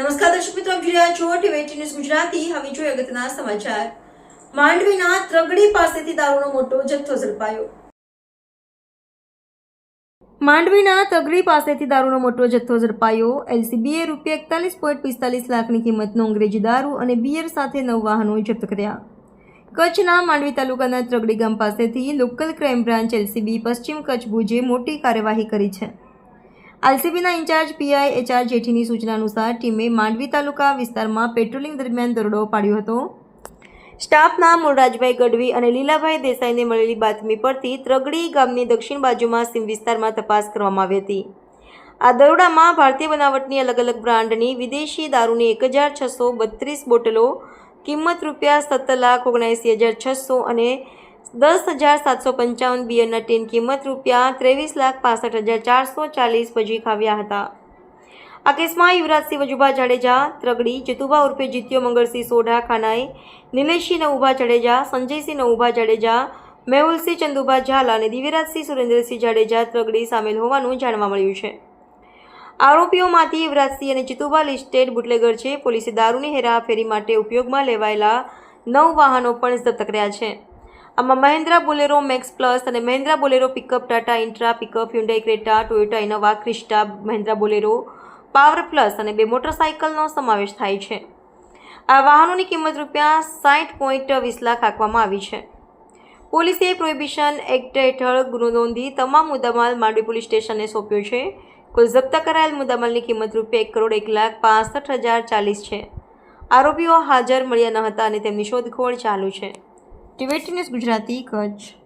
નમસ્કાર દર્શક મિત્રો, આપ જોઈ રહ્યા છો ટીવી ગુજરાતી. હવે જોઈએ અગત્યના સમાચાર. માંડવીના ત્રગડી પાસેથી દારૂનો મોટો જથ્થો ઝડપાયો. માંડવીના તગડી પાસેથી દારૂનો મોટો જથ્થો ઝડપાયો. એલસીબીએ રૂપિયા એકતાલીસ પોઈન્ટ પિસ્તાલીસ લાખની કિંમતનો અંગ્રેજી દારૂ અને બિયર સાથે નવ વાહનો જપ્ત કર્યા. કચ્છના માંડવી તાલુકાના ત્રગડી ગામ પાસેથી લોકલ ક્રાઇમ બ્રાન્ચ એલસીબી પશ્ચિમ કચ્છ ભુજે મોટી કાર્યવાહી કરી છે. એલસીબીના ઇન્ચાર્જ પીઆઈ એચઆર જેઠીની સૂચના અનુસાર ટીમે માંડવી તાલુકા વિસ્તારમાં પેટ્રોલિંગ દરમિયાન દરોડો પાડ્યો હતો. સ્ટાફના મૂળરાજભાઈ ગઢવી અને લીલાભાઈ દેસાઈને મળેલી બાતમી પરથી ત્રગડી ગામની દક્ષિણ બાજુમાં સીમ વિસ્તારમાં તપાસ કરવામાં આવી હતી. આ દરોડામાં ભારતીય બનાવટની અલગ અલગ બ્રાન્ડની વિદેશી દારૂની એક હજાર છસો બત્રીસ બોટલો, કિંમત રૂપિયા સત્તર લાખ ઓગણસી હજાર છસો અને દસ હજાર સાતસો પંચાવન બિયરના ટીન કિંમત રૂપિયા ત્રેવીસ લાખ પાસઠ હજાર ચારસો ચાલીસ ભજી ખાવ્યા હતા. આ કેસમાં યુવરાજસિંહ વજુભા જાડેજા, ત્રગડી, જીતુભા ઉર્ફે જીત્યો મંગળસિંહ સોઢા ખાનાએ નિલેશસિંહ નવુભા જાડેજા, સંજયસિંહ નવુભા જાડેજા, મેહુલસિંહ, ચંદુભા ઝાલા અને દિવ્યરાજસિંહ, સુરેન્દ્રસિંહ જાડેજા ત્રગડી સામેલ હોવાનું જાણવા મળ્યું છે. આરોપીઓમાંથી યુવરાજસિંહ અને જીતુભા લિસ્ટેડ બુટલેગર છે. પોલીસે દારૂની હેરાફેરી માટે ઉપયોગમાં લેવાયેલા નવ વાહનો પણ જપ્ત કર્યા છે. આમાં મહેન્દ્રા બોલેરો, મેક્સ પ્લસ અને Mahindra Bolero pickup, Tata Intra, pickup, Hyundai Creta, Toyota Innova, Crysta, Mahindra Bolero, power plus અને બે મોટરસાઇકલનો સમાવેશ થાય છે. આ વાહનોની કિંમત રૂપિયા સાઠ પોઈન્ટ વીસ લાખ આંકવામાં આવી છે. પોલીસે પ્રોહિબિશન એક્ટ હેઠળ ગુનો નોંધી તમામ મુદ્દામાલ માંડવી પોલીસ સ્ટેશનને સોંપ્યો છે. કુલ જપ્ત કરાયેલ મુદ્દામાલની કિંમત રૂપિયા એક કરોડ એક લાખ પાસઠ હજાર ચાલીસ છે. આરોપીઓ હાજર મળ્યા ન હતા અને તેમની શોધખોળ ચાલુ છે. ન્યૂઝ ગુજરાતી કચ્છ